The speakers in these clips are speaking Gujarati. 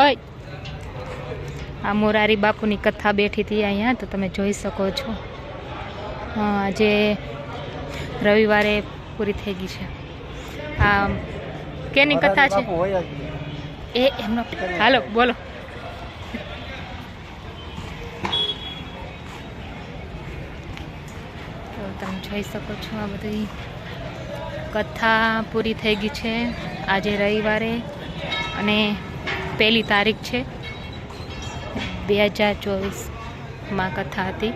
ઓય. આ મોરારી બાપુની કથા બેઠી હતી અહીંયા તો તમે જોઈ શકો છો. આજે રવિવારે પૂરી થઈ ગઈ છે. આ કેની કથા છે? એ એમનો હાલો બોલો. તો તમે જોઈ શકો છો આ બધી કથા પૂરી થઈ ગઈ છે. આજે રવિવારે અને પહેલી તારીખ છે. બે હજાર ચોવીસમાં કથા હતી.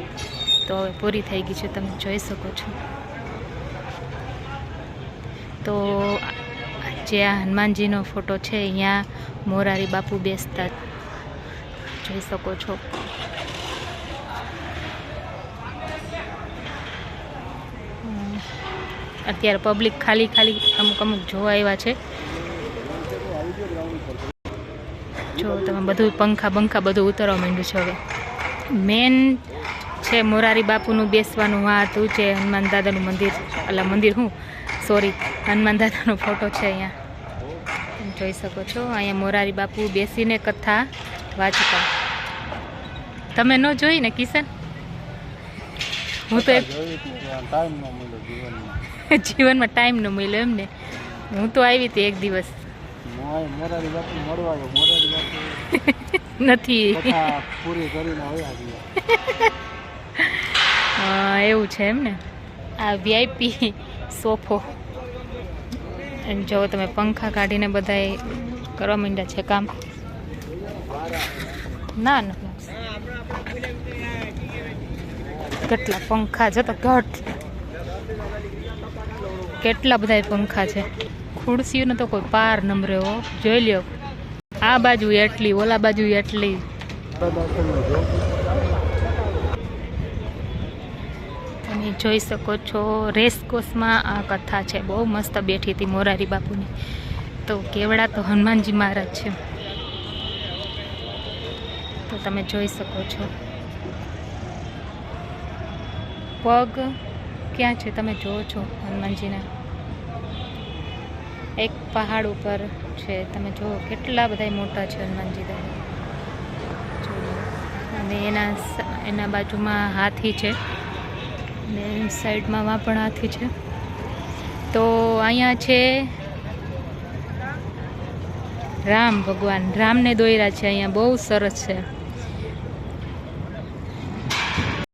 તો હવે પૂરી થઈ ગઈ છે. તમે જોઈ શકો છો. તો જે આ હનુમાનજીનો ફોટો છે, અહીંયા મોરારી બાપુ બેસતા જોઈ શકો છો. અત્યારે પબ્લિક ખાલી ખાલી અમુક અમુક જોવા આવ્યા છે. જો તમે બધું પંખા બંખા બધું ઉતરવા માંડ્યું છે હવે. મેન છે મોરારી બાપુનું બેસવાનું આ હતું જે હનુમાન દાદાનું મંદિર. અલા મંદિર હું? સોરી હનુમાન દાદાનો ફોટો છે અહીંયા. જોઈ શકો છો અહીંયા મોરારી બાપુ બેસીને કથા વાંચતા. તમે ન જોઈ ને કિશન? હું તો જીવનમાં. ટાઈમ ન મળ્યો એમને. હું તો આવી હતી એક દિવસ. મોરારી બાપુ મળવા ગયો મોરારી બાપુ નથી. પૂરી કરીને વયા ગયા. એવું છે એમ ને? આ વીઆઈપી સોફો. જો તમે પંખા કાઢીને બધાએ કરવા માંડ્યા છે કામ. ના ના. કેટલા પંખા છે તો ઘટ. કેટલા બધા પંખા છે. ખુરશીઓનો તો કોઈ પાર નંબરે જોઈ લ્યો. આ બાજુ એટલી, ઓલા બાજુ એટલી. તમે જોઈ શકો છો, રેસકોસમાં આ કથા છે. બહુ મસ્ત બેઠી હતી મોરારી બાપુની. તો કેવડા તો હનુમાનજી મહારાજ છે. તો તમે જોઈ શકો છો. પગ ક્યાં છે? તમે જુઓ છો હનુમાનજીના. એક પહાડ ઉપર છે. તમે જુઓ, કેટલા બધા મોટા છે હનુમાનજી દાદા અને એના એના બાજુમાં હાથી છે. ને સાઈડમાં માં પણ હાથી છે. તો અહીંયા છે રામ ભગવાન. રામને દોયરા છે અહીંયા. બહુ સરસ છે.